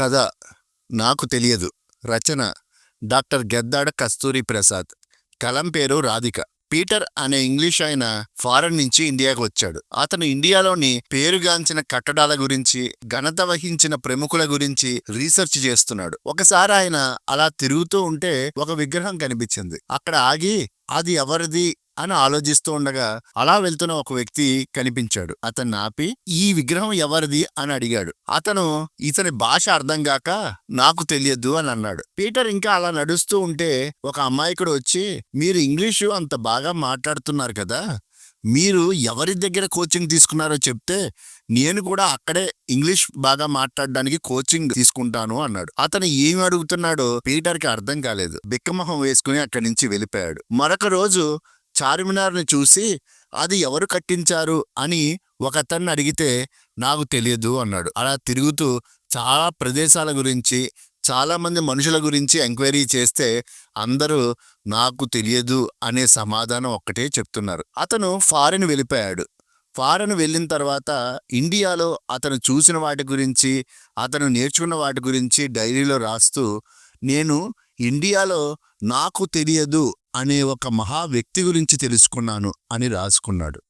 కథ నాకు తెలియదు. రచన డాక్టర్ గెద్దాడ కస్తూరి ప్రసాద్. కలం పేరు రాధిక. పీటర్ అనే ఇంగ్లీష్ ఆయన ఫారెన్ నుంచి ఇండియాకు వచ్చాడు. అతను ఇండియాలోని పేరుగాంచిన కట్టడాల గురించి ఘనత వహించిన ప్రముఖుల గురించి రీసెర్చ్ చేస్తున్నాడు. ఒకసారి ఆయన అలా తిరుగుతూ ఉంటే ఒక విగ్రహం కనిపించింది. అక్కడ ఆగి అది ఎవరిది అని ఆలోచిస్తూ ఉండగా అలా వెళ్తున్న ఒక వ్యక్తి కనిపించాడు. అతన్ని ఆపి ఈ విగ్రహం ఎవరిది? అని అడిగాడు. అతను ఇతని భాష అర్థం కాక నాకు తెలియదు అని అన్నాడు. పీటర్ ఇంకా అలా నడుస్తూ ఉంటే ఒక అమ్మాయికుడు వచ్చి మీరు ఇంగ్లీషు అంత బాగా మాట్లాడుతున్నారు కదా మీరు ఎవరి దగ్గర కోచింగ్ తీసుకున్నారో చెప్తే నేను కూడా అక్కడే ఇంగ్లీష్ బాగా మాట్లాడడానికి కోచింగ్ తీసుకుంటాను అన్నాడు. అతను ఏమి అడుగుతున్నాడో పీటర్కి అర్థం కాలేదు. బిక్కమొహం వేసుకుని అక్కడి నుంచి వెళ్ళిపోయాడు. మరొక రోజు చార్మినార్ని చూసి అది ఎవరు కట్టించారు? అని ఒకతన్ని అడిగితే నాకు తెలియదు అన్నాడు. అలా తిరుగుతూ చాలా ప్రదేశాల గురించి చాలామంది మనుషుల గురించి ఎంక్వైరీ చేస్తే అందరూ నాకు తెలియదు అనే సమాధానం ఒక్కటే చెప్తున్నారు. అతను ఫారెన్ వెళ్ళిపోయాడు. ఫారెన్ వెళ్ళిన తర్వాత ఇండియాలో అతను చూసిన వాటి గురించి అతను నేర్చుకున్న వాటి గురించి డైరీలో రాస్తూ నేను ఇండియాలో నాకు తెలియదు అనే ఒక మహా వ్యక్తి గురించి తెలుసుకున్నాను అని రాసుకున్నాడు.